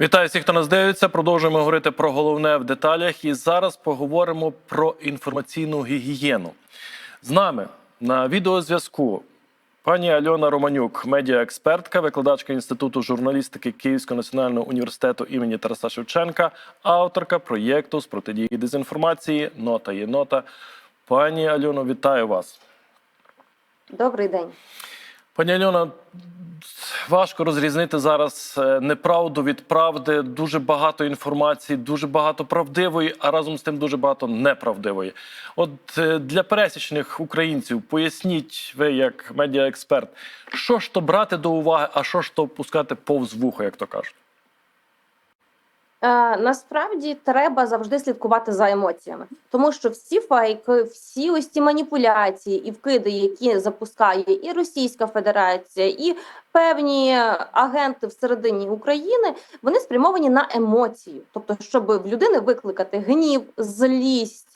Вітаю всіх, хто нас дивиться. Продовжуємо говорити про головне в деталях. І зараз поговоримо про інформаційну гігієну. З нами на відеозв'язку пані Альона Романюк, медіаекспертка, викладачка інституту журналістики Київського національного університету імені Тараса Шевченка, авторка проєкту з протидії дезінформації Нота є нота. Пані Альоно, вітаю вас. Добрий день. Пані Альона, важко розрізнити зараз е, неправду від правди. Дуже багато інформації, дуже багато правдивої, а разом з тим дуже багато неправдивої. От е, для пересічних українців поясніть ви, як медіаексперт, що ж то брати до уваги, а що ж то пускати повз вуха, як то кажуть. Е, насправді треба завжди слідкувати за емоціями, тому що всі фейки, всі ось ці маніпуляції і вкиди, які запускає і Російська Федерація, і певні агенти всередині України, вони спрямовані на емоцію, тобто, щоб в людини викликати гнів, злість.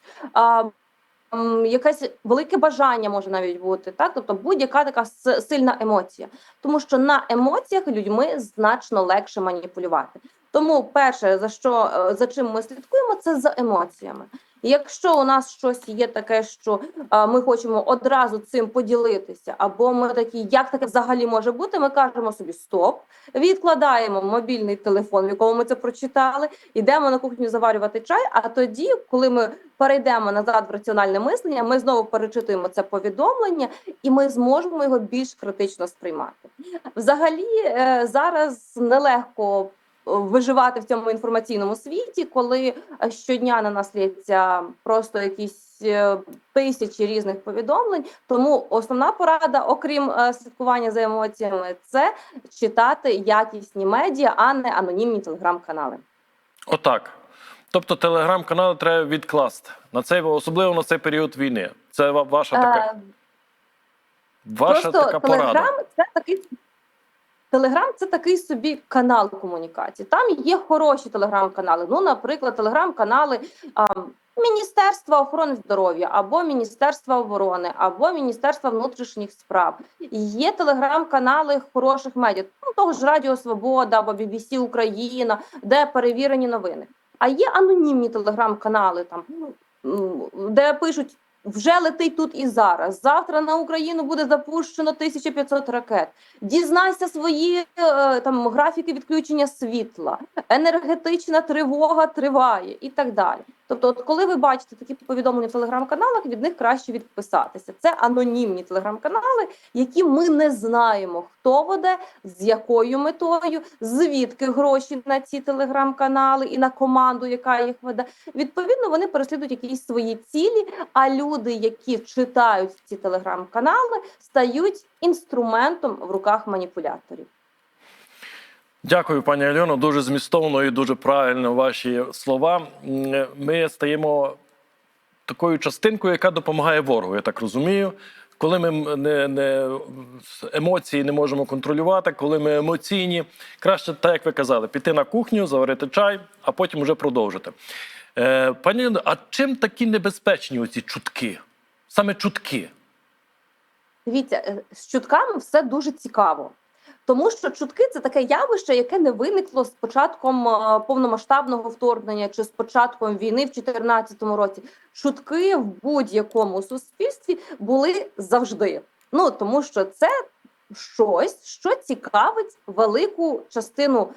Якесь велике бажання може навіть бути, так тобто будь-яка така сильна емоція, тому що на емоціях людьми значно легше маніпулювати. Тому перше, за що е, за чим ми слідкуємо, це за емоціями. Якщо у нас щось є таке, що е, ми хочемо одразу цим поділитися, або ми такі, як таке взагалі може бути, ми кажемо собі стоп, відкладаємо мобільний телефон, в якому ми це прочитали, йдемо на кухню заварювати чай. А тоді, коли ми перейдемо назад в раціональне мислення, ми знову перечитуємо це повідомлення, і ми зможемо його більш критично сприймати. Взагалі, е, зараз нелегко виживати в цьому інформаційному світі, коли е, щодня на нас лється просто якісь е, тисячі різних повідомлень. Тому основна порада, окрім е, слідкування за емоціями, це читати якісні медіа, а не анонімні телеграм-канали. Отак. Тобто телеграм-канали треба відкласти на цей особливо на цей період війни. Це ва- ваша така, Е, ваша Просто така порада. Телеграм це такий. Телеграм це такий собі канал комунікації. Там є хороші телеграм-канали. Ну, наприклад, телеграм-канали а, Міністерства охорони здоров'я, або Міністерства оборони, або Міністерства внутрішніх справ. Є телеграм-канали хороших медіа, ну того ж Радіо Свобода або BBC Україна, де перевірені новини. А є анонімні телеграм-канали, там де пишуть. Вже летить тут і зараз. Завтра на Україну буде запущено 1500 ракет. Дізнайся свої е, там графіки відключення світла, енергетична тривога триває і так далі. Тобто, от коли ви бачите такі повідомлення в телеграм-каналах, від них краще відписатися. Це анонімні телеграм-канали, які ми не знаємо, хто веде, з якою метою, звідки гроші на ці телеграм-канали і на команду, яка їх веде. Відповідно, вони переслідують якісь свої цілі. А люди, які читають ці телеграм-канали, стають інструментом в руках маніпуляторів. Дякую, пані Альоно. Дуже змістовно і дуже правильно ваші слова. Ми стаємо такою частинкою, яка допомагає ворогу. Я так розумію. Коли ми не, не емоції не можемо контролювати, коли ми емоційні, краще, так як ви казали, піти на кухню, заварити чай, а потім вже продовжити. Е, пані а чим такі небезпечні оці чутки? Саме чутки? Дивіться, е, з чутками все дуже цікаво. Тому що чутки це таке явище, яке не виникло з початком е, повномасштабного вторгнення чи з початком війни в 2014 році. Чутки в будь-якому суспільстві були завжди. Ну тому що це щось, що цікавить велику частину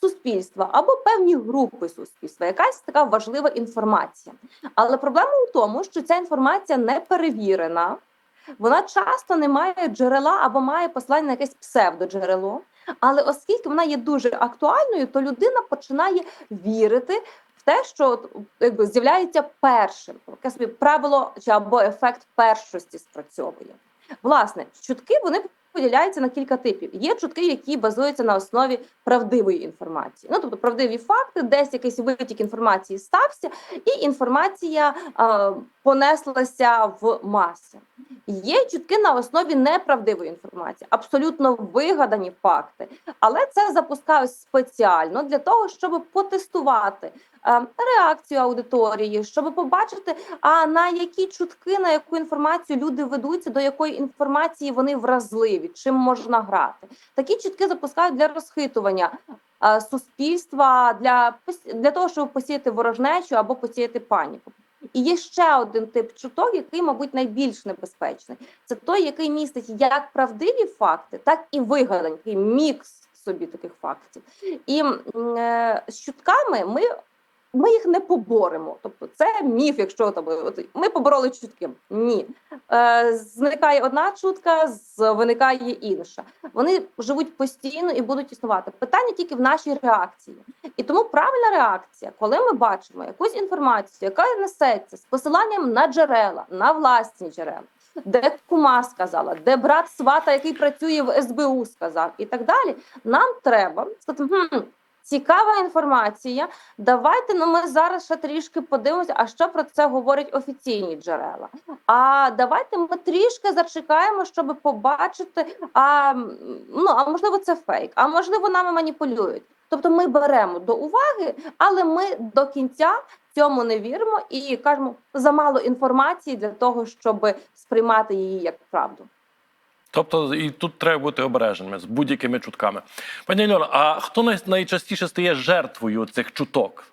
суспільства або певні групи суспільства, якась така важлива інформація. Але проблема у тому, що ця інформація не перевірена. Вона часто не має джерела або має послання на якесь псевдоджерело. Але оскільки вона є дуже актуальною, то людина починає вірити в те, що якби з'являється першим. Таке собі правило чи або ефект першості спрацьовує. Власне, чутки вони поділяються на кілька типів. Є чутки, які базуються на основі правдивої інформації. Ну тобто правдиві факти, десь якийсь витік інформації стався, і інформація е, понеслася в маси. Є чутки на основі неправдивої інформації, абсолютно вигадані факти, але це запускають спеціально для того, щоб потестувати реакцію аудиторії, щоб побачити, а на які чутки, на яку інформацію люди ведуться, до якої інформації вони вразливі, чим можна грати. Такі чутки запускають для розхитування е, суспільства для для того, щоб посіяти ворожнечу або посіяти паніку. І є ще один тип чуток, який, мабуть, найбільш небезпечний. Це той, який містить як правдиві факти, так і вигадані, мікс собі таких фактів. І е, з чутками ми, ми їх не поборемо. Тобто, це міф, якщо там ми побороли чутки. Ні. Е, зникає одна чутка, виникає інша. Вони живуть постійно і будуть існувати. Питання тільки в нашій реакції. І тому правильна реакція, коли ми бачимо якусь інформацію, яка несеться з посиланням на джерела, на власні джерела, де кума сказала, де брат свата, який працює в СБУ, сказав, і так далі. Нам треба сказати, хм, цікава інформація. Давайте ну ми зараз ще трішки подивимося, а що про це говорять офіційні джерела. А давайте ми трішки зачекаємо, щоб побачити, а ну а можливо, це фейк, а можливо, нами маніпулюють. Тобто ми беремо до уваги, але ми до кінця цьому не віримо і кажемо замало інформації для того, щоб сприймати її як правду. Тобто і тут треба бути обережними з будь-якими чутками. Пані Альона, а хто найчастіше стає жертвою цих чуток?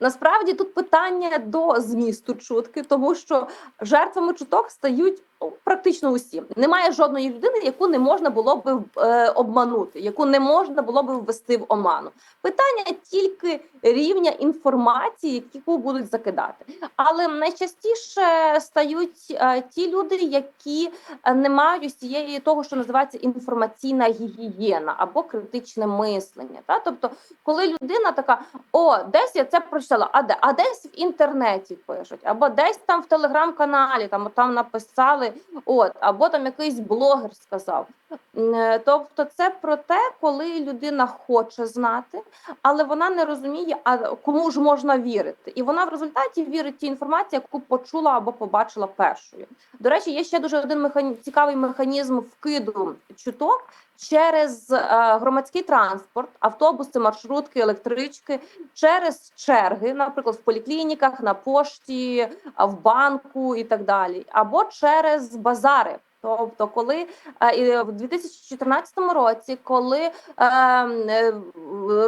Насправді тут питання до змісту чутки, тому що жертвами чуток стають практично усі. Немає жодної людини, яку не можна було би е, обманути, яку не можна було би ввести в оману. Питання тільки рівня інформації, яку будуть закидати. Але найчастіше стають е, ті люди, які е, не мають ось цієї того, що називається інформаційна гігієна або критичне мислення. Та? Тобто, коли людина така, о, десь я це прочитала, а де? А десь в інтернеті пишуть, або десь там в телеграм-каналі, там, там написали, от, або там якийсь блогер сказав. Е, Тобто, це про те, коли людина хоче знати, але вона не розуміє, а кому ж можна вірити. І вона в результаті вірить тій інформації, яку почула або побачила першою. До речі, є ще дуже один механі... цікавий механізм вкиду чуток через е, громадський транспорт, автобуси, маршрутки, електрички, через черги, наприклад, в поліклініках, на пошті, в банку і так далі, або через базари. Тобто, коли е, і в 2014 році, коли е, е,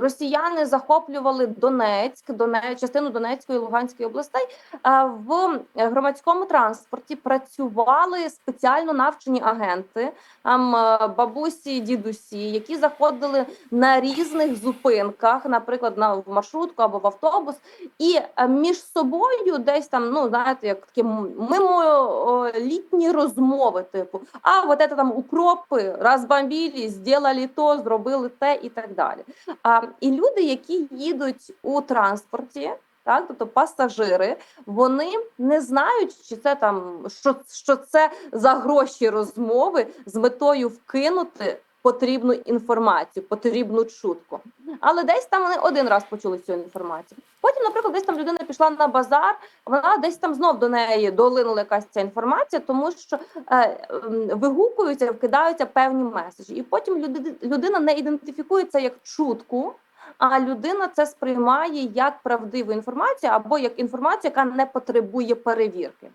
росіяни захоплювали Донецьк, Доне, частину Донецької і Луганської областей, е, в громадському транспорті працювали спеціально навчені агенти, там е, бабусі, дідусі, які заходили на різних зупинках, наприклад, на в маршрутку або в автобус, і е, між собою десь там, ну знаєте, як такі мимолітні розмови, типу, а от это там укропи розбомбили, зробили то, зробили те і так далі. А, і люди, які їдуть у транспорті. Так, тобто пасажири, вони не знають, чи це там що, що це за гроші розмови з метою вкинути потрібну інформацію, потрібну чутку. Але десь там вони один раз почули цю інформацію. Потім, наприклад, десь там людина пішла на базар, вона десь там знов до неї долинула якась ця інформація, тому що е, вигукуються, вкидаються певні меседжі. І потім люди, людина не ідентифікується як чутку. А людина це сприймає як правдиву інформацію або як інформацію, яка не потребує перевірки.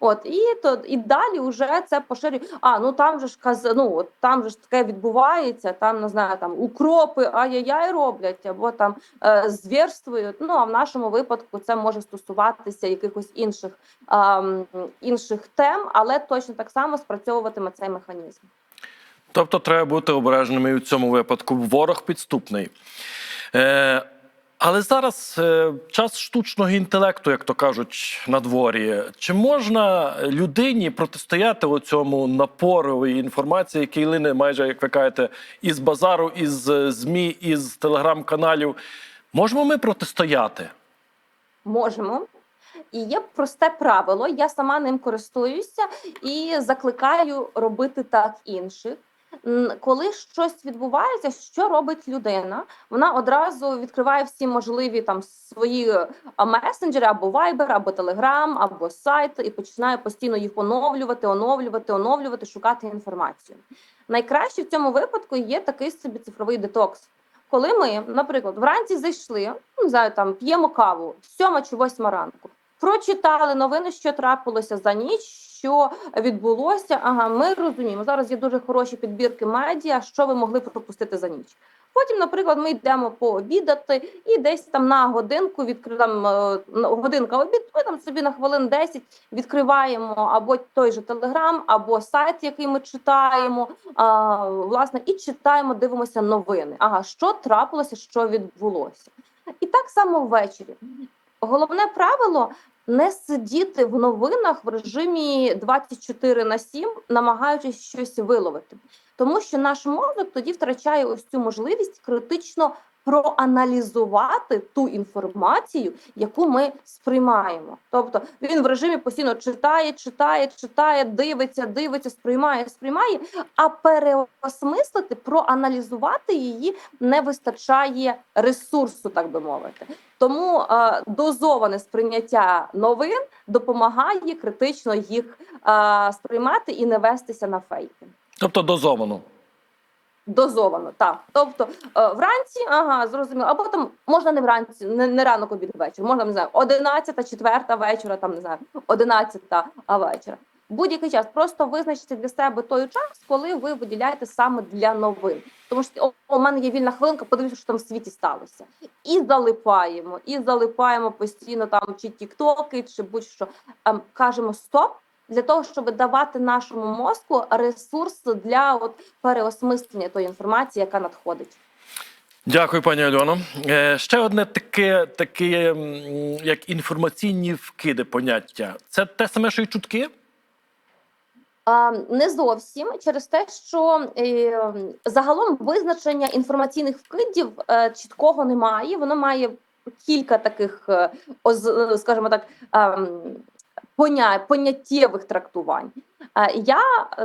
От і то і далі вже це поширює. А ну там же ж каз... ну, там же ж таке відбувається. Там не знаю, там укропи ай-яй-яй роблять, або там е, звірствують. Ну а в нашому випадку це може стосуватися якихось інших е, інших тем, але точно так само спрацьовуватиме цей механізм. Тобто треба бути обережними і в цьому випадку. Ворог підступний. Е, але зараз е, час штучного інтелекту, як то кажуть, на дворі. Чи можна людині протистояти цьому напорові інформації, який лине майже, як ви кажете, із базару, із е, ЗМІ, із телеграм-каналів? Можемо ми протистояти? Можемо. І є просте правило, я сама ним користуюся і закликаю робити так інших. Коли щось відбувається, що робить людина? Вона одразу відкриває всі можливі там свої месенджери або Viber, або Telegram, або сайт, і починає постійно їх оновлювати, оновлювати, оновлювати, шукати інформацію. Найкраще в цьому випадку є такий собі цифровий детокс. Коли ми, наприклад, вранці зайшли, ну, не знаю, там п'ємо каву, сьома чи восьма ранку. Прочитали новини, що трапилося за ніч, що відбулося. Ага, ми розуміємо. Зараз є дуже хороші підбірки медіа, що ви могли пропустити за ніч. Потім, наприклад, ми йдемо пообідати, і десь там на годинку відкри... там, е, годинка обід, ми там собі на хвилин 10 відкриваємо або той же телеграм, або сайт, який ми читаємо. А, власне, і читаємо, дивимося новини. Ага, що трапилося, що відбулося. І так само ввечері. Головне правило не сидіти в новинах в режимі 24 на 7, намагаючись щось виловити. Тому що наш мозок тоді втрачає ось цю можливість критично проаналізувати ту інформацію, яку ми сприймаємо. Тобто він в режимі постійно читає, читає, читає, дивиться, дивиться, сприймає, сприймає, а переосмислити, проаналізувати її не вистачає ресурсу, так би мовити. Тому е, дозоване сприйняття новин допомагає критично їх е, сприймати і не вестися на фейки. Тобто дозовано. Дозовано, так. Тобто е, вранці, ага, зрозуміло, або там можна не вранці, не, не ранок обід вечір, можна не знаю, 11, 4 вечора, там не знаю, 11 вечора. Будь-який час просто визначте для себе той час, коли ви виділяєте саме для новин. Тому що о, у мене є вільна хвилинка, подивіться, що там в світі сталося. І залипаємо, і залипаємо постійно там чи тіктоки, чи будь-що ем, кажемо стоп. Для того щоб давати нашому мозку ресурс для от переосмислення тої інформації, яка надходить. Дякую, пані Альоно. Е, ще одне таке, таке, як інформаційні вкиди поняття. Це те саме, що й чутки? Не зовсім через те, що е, загалом визначення інформаційних вкидів е, чіткого немає. Воно має кілька таких, скажімо так, поня, поняттєвих трактувань. Е, Я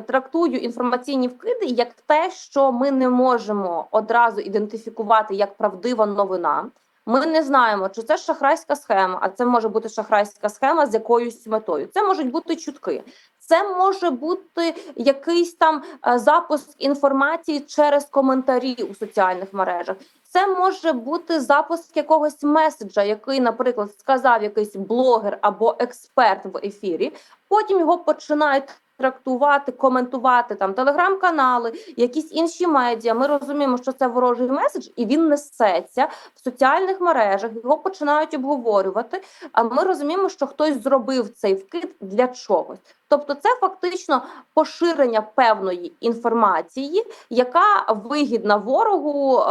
трактую інформаційні вкиди як те, що ми не можемо одразу ідентифікувати як правдива новина. Ми не знаємо, чи це шахрайська схема, а це може бути шахрайська схема з якоюсь метою. Це можуть бути чутки. Це може бути якийсь там е, запуск інформації через коментарі у соціальних мережах. Це може бути запуск якогось меседжа, який, наприклад, сказав якийсь блогер або експерт в ефірі. Потім його починають трактувати, коментувати там телеграм-канали, якісь інші медіа. Ми розуміємо, що це ворожий меседж, і він несеться в соціальних мережах. Його починають обговорювати. А ми розуміємо, що хтось зробив цей вкид для чогось. Тобто, це фактично поширення певної інформації, яка вигідна ворогу е,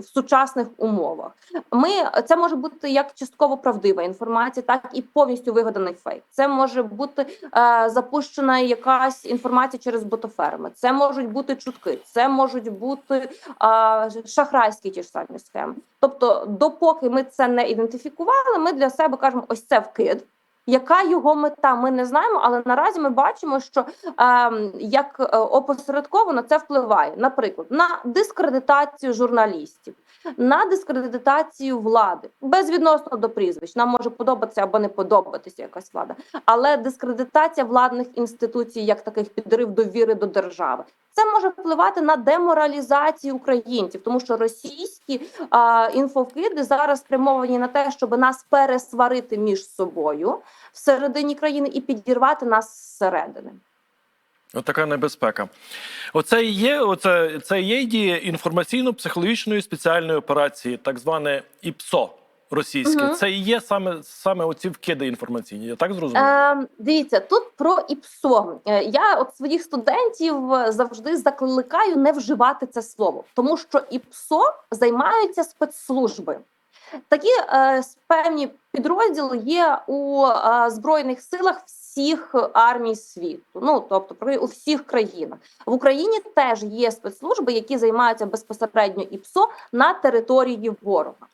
в сучасних умовах. Ми це може бути як частково правдива інформація, так і повністю вигаданий фейк. Це може бути е, запущена якась інформація через ботоферми. Це можуть бути чутки, це можуть бути е, шахрайські ті ж самі схеми. Тобто, допоки ми це не ідентифікували, ми для себе кажемо, ось це вкид. Яка його мета? Ми не знаємо, але наразі ми бачимо, що е, як опосередковано це впливає, наприклад, на дискредитацію журналістів, на дискредитацію влади безвідносно до прізвищ. Нам може подобатися або не подобатися якась влада, але дискредитація владних інституцій як таких підрив довіри до держави. Це може впливати на деморалізацію українців, тому що російські а, інфовкиди зараз спрямовані на те, щоб нас пересварити між собою всередині країни і підірвати нас зсередини. От така небезпека. Оце і є, оце, це є дія інформаційно-психологічної спеціальної операції, так зване ІПСО російське. Мгм. Це і є саме, саме оці вкиди інформаційні. Я так зрозумів? Е, дивіться, тут про ІПСО. Е, Я от своїх студентів е, завжди закликаю не вживати це слово, тому що ІПСО займаються спецслужби. Такі е, певні підрозділи є у е, збройних силах всіх армій світу. Ну тобто у всіх країнах в Україні теж є спецслужби, які займаються безпосередньо ІПСО на території ворога.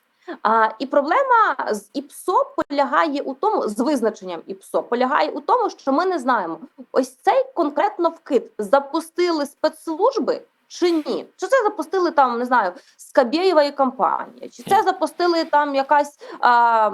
А, і проблема з ІПСО полягає у тому, з визначенням ІПСО полягає у тому, що ми не знаємо. Ось цей конкретно вкид. Запустили спецслужби чи ні? Чи це запустили там, не знаю, Скабєєва компанія, чи це запустили там якась а,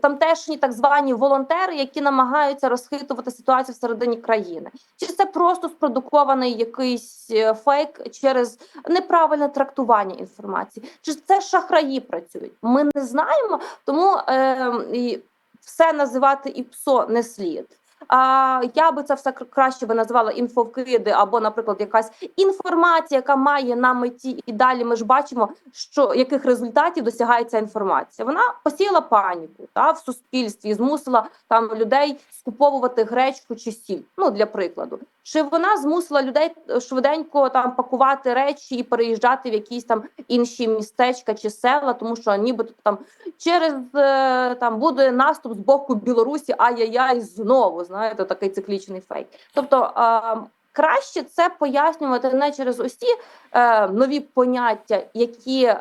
тамтешні так звані волонтери, які намагаються розхитувати ситуацію всередині країни? Чи це просто спродукований якийсь е, фейк через неправильне трактування інформації? Чи це шахраї працюють? Ми не знаємо, тому е, і все називати ІПСО не слід. А я би це все краще би назвала інфовкиди, або, наприклад, якась інформація, яка має на меті, і далі ми ж бачимо, що яких результатів досягає ця інформація. Вона посіяла паніку та в суспільстві, змусила там людей скуповувати гречку чи сіль. Ну для прикладу, чи вона змусила людей е, швиденько там пакувати речі і переїжджати в якісь там інші містечка чи села, тому що нібито там через е, там буде наступ з боку Білорусі, ай-яй-яй, знову знаєте, такий циклічний фейк. Тобто е, краще це пояснювати не через ось ці е, нові поняття, які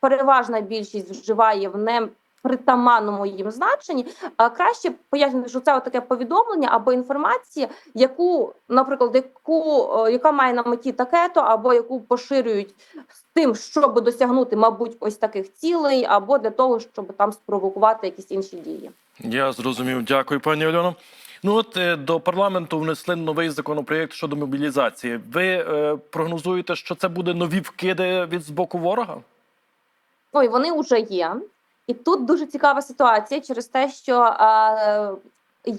переважна більшість вживає в не притаманному їм значенні, а краще пояснювати, що це таке повідомлення або інформація, яку, наприклад, яку е, яка має на меті таке-то, або яку поширюють з тим, щоб досягнути, мабуть, ось таких цілей, або для того, щоб там спровокувати якісь інші дії. Я зрозумів. Дякую, пані Альоно. Ну от е, до парламенту внесли новий законопроєкт щодо мобілізації. Ви е, прогнозуєте, що це буде нові вкиди від з боку ворога? І вони вже є. І тут дуже цікава ситуація через те, що е,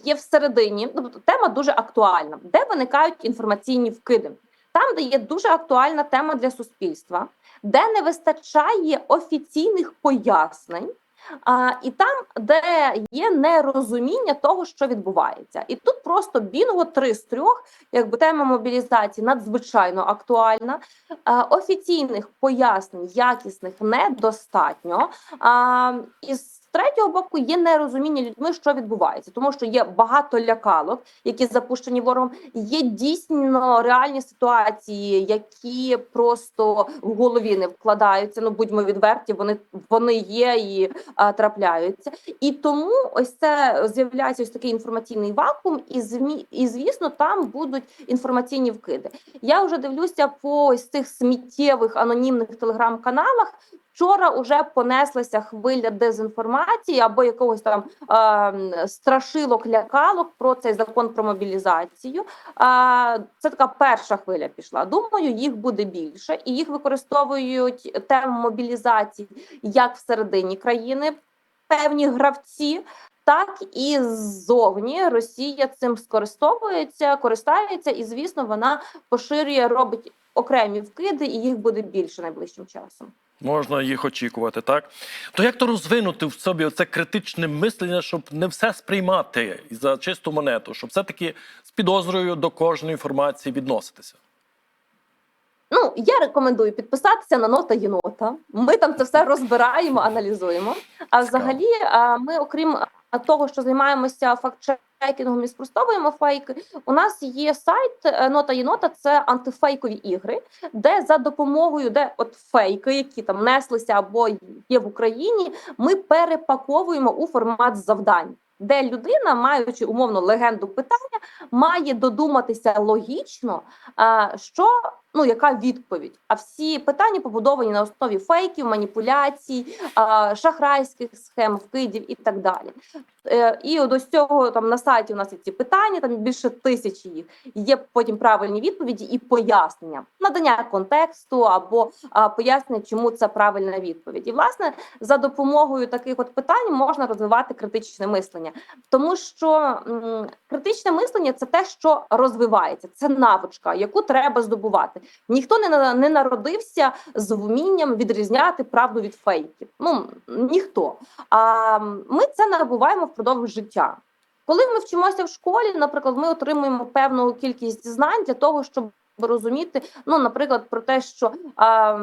є всередині, ну, тобто тема дуже актуальна, де виникають інформаційні вкиди. Там, де є дуже актуальна тема для суспільства, де не вистачає офіційних пояснень, а, і там, де є нерозуміння того, що відбувається. І тут просто бінго три з трьох, якби тема мобілізації надзвичайно актуальна. А, офіційних пояснень якісних недостатньо. А, і з третього боку є нерозуміння людьми, що відбувається, тому що є багато лякалок, які запущені ворогом. Є дійсно реальні ситуації, які просто в голові не вкладаються. Ну будьмо відверті, вони вони є і а, трапляються. І тому ось це з'являється ось такий інформаційний вакуум, і змі і звісно, там будуть інформаційні вкиди. Я вже дивлюся по ось цих сміттєвих анонімних телеграм-каналах. Вчора вже понеслася хвиля дезінформації або якогось там е, страшилок, лякалок про цей закон про мобілізацію. Е, це така перша хвиля пішла. Думаю, їх буде більше, і їх використовують тему мобілізації як всередині країни, певні гравці. Так і ззовні Росія цим скористовується, користається, і звісно, вона поширює, робить окремі вкиди, і їх буде більше найближчим часом. Можна їх очікувати, так? То як то розвинути в собі це критичне мислення, щоб не все сприймати за чисту монету, щоб все-таки з підозрою до кожної інформації відноситися? Ну, я рекомендую підписатися на нота єнота. Ми там це все розбираємо, аналізуємо. А взагалі, ми, окрім того, що займаємося факт-чекінгом і спростовуємо фейки, у нас є сайт е, нота єнота, це антифейкові ігри, де за допомогою, де от фейки, які там неслися або є в Україні, ми перепаковуємо у формат завдань. Де людина, маючи умовно легенду питання, має додуматися логічно, що ну яка відповідь? А всі питання побудовані на основі фейків, маніпуляцій, шахрайських схем, вкидів і так далі. Е, І ось цього там на сайті у нас є ці питання, там більше тисячі їх. Є потім правильні відповіді і пояснення, надання контексту або пояснення, чому це правильна відповідь. І власне за допомогою таких от питань можна розвивати критичне мислення, тому що критичне мислення це те, що розвивається, це навичка, яку треба здобувати. Ніхто не не народився з вмінням відрізняти правду від фейків. Ну ніхто. А ми це набуваємо впродовж життя. Коли ми вчимося в школі, наприклад, ми отримуємо певну кількість знань для того, щоб розуміти, ну, наприклад, про те, що а,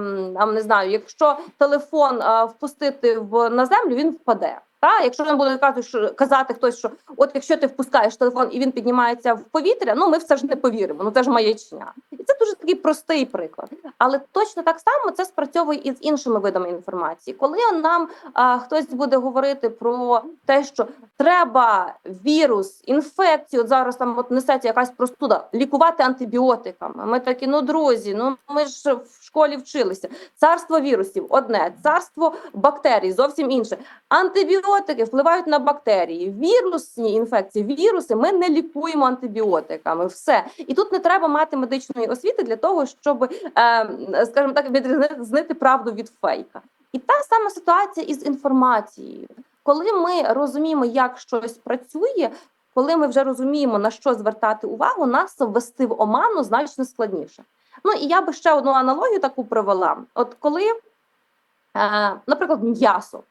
не знаю, якщо телефон а, впустити в на землю, він впаде. Та, якщо він буде казати, що казати хтось, що от якщо ти впускаєш телефон і він піднімається в повітря, ну ми все ж не повіримо. Ну це ж маячня. І це дуже такий простий приклад. Але точно так само це спрацьовує і з іншими видами інформації. Коли нам а, хтось буде говорити про те, що треба вірус, інфекцію, от зараз там от несеться якась простуда, лікувати антибіотиками. Ми такі, ну друзі, ну ми ж в школі вчилися. Царство вірусів одне, царство бактерій зовсім інше. Антибіотики впливають на бактерії. Вірусні інфекції, віруси ми не лікуємо антибіотиками. Все і тут не треба мати медичної освіти для того, щоб, е, скажімо так, відрізнити правду від фейка. І та сама ситуація із інформацією. Коли ми розуміємо, як щось працює, коли ми вже розуміємо на що звертати увагу, нас ввести в оману значно складніше. Ну і я би ще одну аналогію таку привела. От коли, е, наприклад, м'ясо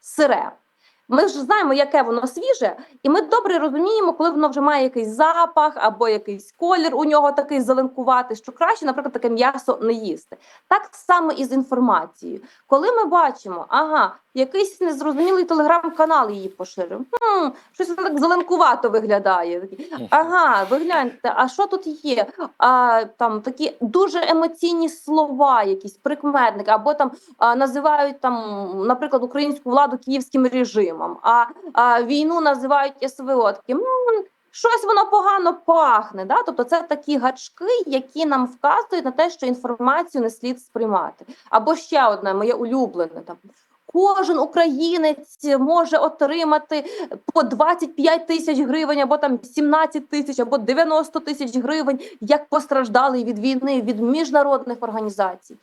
сире. Ми ж знаємо, яке воно свіже, і ми добре розуміємо, коли воно вже має якийсь запах або якийсь колір у нього такий зеленкуватий, що краще, наприклад, таке м'ясо не їсти. Так само і з інформацією. Коли ми бачимо, ага, якийсь незрозумілий телеграм-канал її поширив, хм, щось так зеленкувато виглядає. Ага, ви гляньте, а що тут є? А, там такі дуже емоційні слова, якісь прикметники, або там а, називають там, наприклад, українську владу київським режимом, а, а війну називають СВО. Такі, «М, щось воно погано пахне. Да? Тобто це такі гачки, які нам вказують на те, що інформацію не слід сприймати. Або ще одне моє улюблене там. Кожен українець може отримати по 25 тисяч гривень, або там 17 тисяч, або 90 тисяч гривень, як постраждали від війни від міжнародних організацій.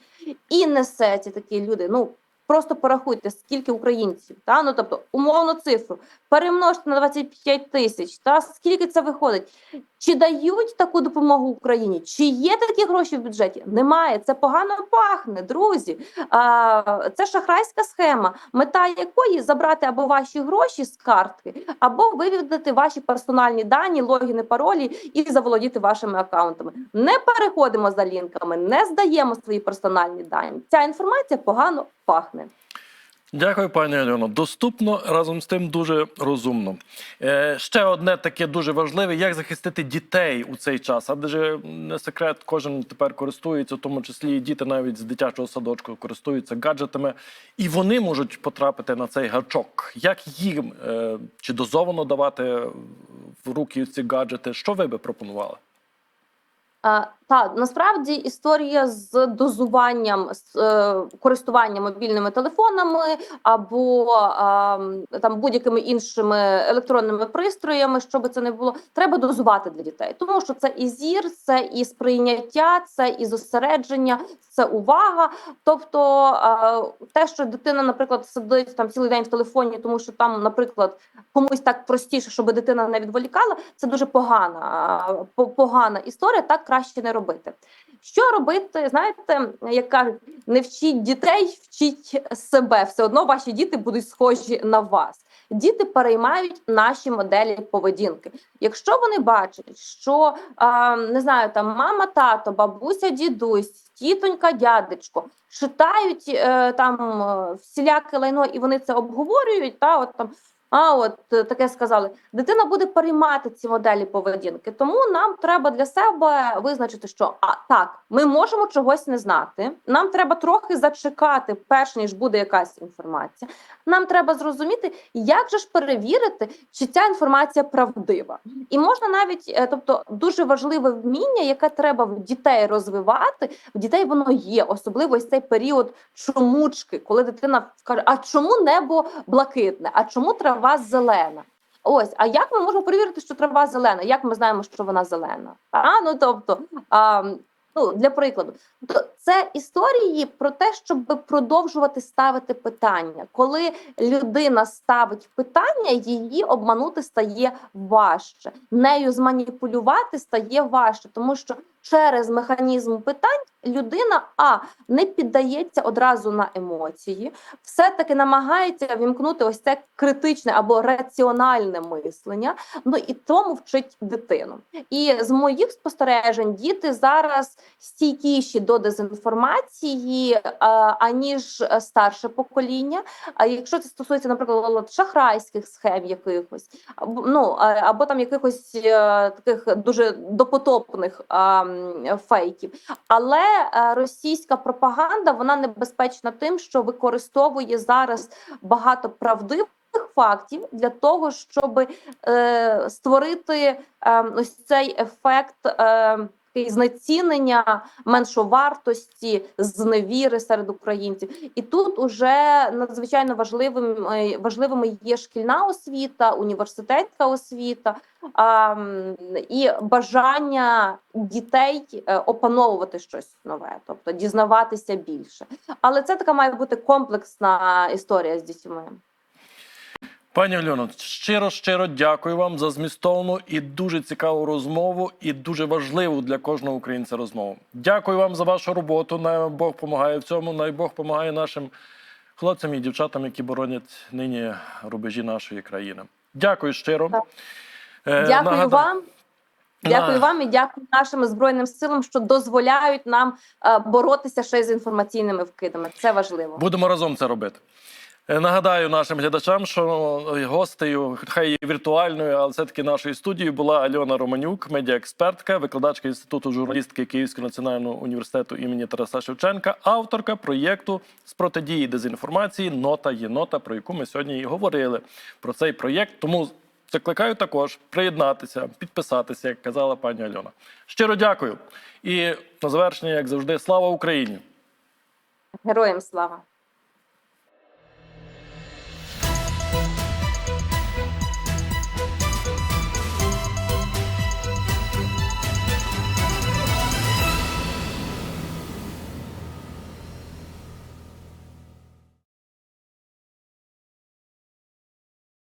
І несеться такі люди. Ну просто порахуйте, скільки українців, та ну тобто умовну цифру перемножте на 25 тисяч. Та скільки це виходить? Чи дають таку допомогу Україні? Чи є такі гроші в бюджеті? Немає. Це погано пахне, друзі. А, це шахрайська схема, мета якої забрати або ваші гроші з картки, або вивідати ваші персональні дані, логіни, паролі і заволодіти вашими акаунтами. Не переходимо за лінками, не здаємо свої персональні дані. Ця інформація погано пахне. Дякую, пані Альоно. Доступно разом з тим дуже розумно. Е, ще одне таке дуже важливе: як захистити дітей у цей час. Адже не секрет, кожен тепер користується, в тому числі і діти навіть з дитячого садочку користуються гаджетами, і вони можуть потрапити на цей гачок. Як їм е, чи дозовано давати в руки ці гаджети? Що ви би пропонували? А, та насправді історія з дозуванням з е, користуванням мобільними телефонами або а, там будь-якими іншими електронними пристроями, щоб це не було, треба дозувати для дітей, тому що це і зір, це і сприйняття, це і зосередження, це увага. Тобто а, те, що дитина, наприклад, сидить там цілий день в телефоні, тому що там, наприклад, комусь так простіше, щоб дитина не відволікала, це дуже погана, погана історія. Так краще не робити. Що робити? Знаєте, як кажуть, не вчіть дітей, вчіть себе. Все одно ваші діти будуть схожі на вас. Діти переймають наші моделі поведінки. Якщо вони бачать, що а, не знаю, там мама, тато, бабуся, дідусь, тітонька, дядечко читають е, там е, всіляке лайно, і вони це обговорюють, та от там. А от е, таке сказали, дитина буде переймати ці моделі поведінки. Тому нам треба для себе визначити, що а так, ми можемо чогось не знати. Нам треба трохи зачекати, перш ніж буде якась інформація. Нам треба зрозуміти, як же ж перевірити, чи ця інформація правдива. І можна навіть, е, тобто, дуже важливе вміння, яке треба в дітей розвивати. В дітей воно є, особливо ось цей період чомучки, коли дитина каже: а чому небо блакитне? А чому трава зелена? Ось, а як ми можемо перевірити, що трава зелена? Як ми знаємо, що вона зелена? А ну тобто, а, ну для прикладу, то це історії про те, щоб продовжувати ставити питання. Коли людина ставить питання, її обманути стає важче, нею зманіпулювати стає важче, тому що через механізм питань людина а не піддається одразу на емоції, все-таки намагається вімкнути ось це критичне або раціональне мислення. Ну і тому вчить дитину. І з моїх спостережень діти зараз стійкіші до дезінформації, аніж старше покоління. А якщо це стосується, наприклад, шахрайських схем якихось, ну або там якихось е, таких дуже допотопних фейків. Але е, російська пропаганда вона небезпечна тим, що використовує зараз багато правдивих фактів для того, щоб е, створити е, ось цей ефект. Е, знецінення меншовартості, зневіри серед українців, і тут уже надзвичайно важливим е, важливими є шкільна освіта, університетська освіта а, і бажання дітей е, опановувати щось нове, тобто дізнаватися більше. Але це така має бути комплексна історія з дітьми. Пані Альоно, щиро щиро дякую вам за змістовну і дуже цікаву розмову, і дуже важливу для кожного українця розмову. Дякую вам за вашу роботу. Най Бог допомагає в цьому. Най Бог допомагає нашим хлопцям і дівчатам, які боронять нині рубежі нашої країни. Дякую щиро. Е, Дякую нагада- вам. Дякую вам і дякую нашим збройним силам, що дозволяють нам е, боротися ще з інформаційними вкидами. Це важливо. Будемо разом це робити. Е, Нагадаю нашим глядачам, що гостею, хай і віртуальною, але все-таки нашої студії була Альона Романюк, медіаекспертка, викладачка Інституту журналістики Київського національного університету імені Тараса Шевченка, авторка проєкту з протидії дезінформації Нота є нота, про яку ми сьогодні і говорили про цей проєкт. Тому закликаю також приєднатися, підписатися, як казала пані Альона. Щиро дякую. І на завершення, як завжди, слава Україні! Героям слава!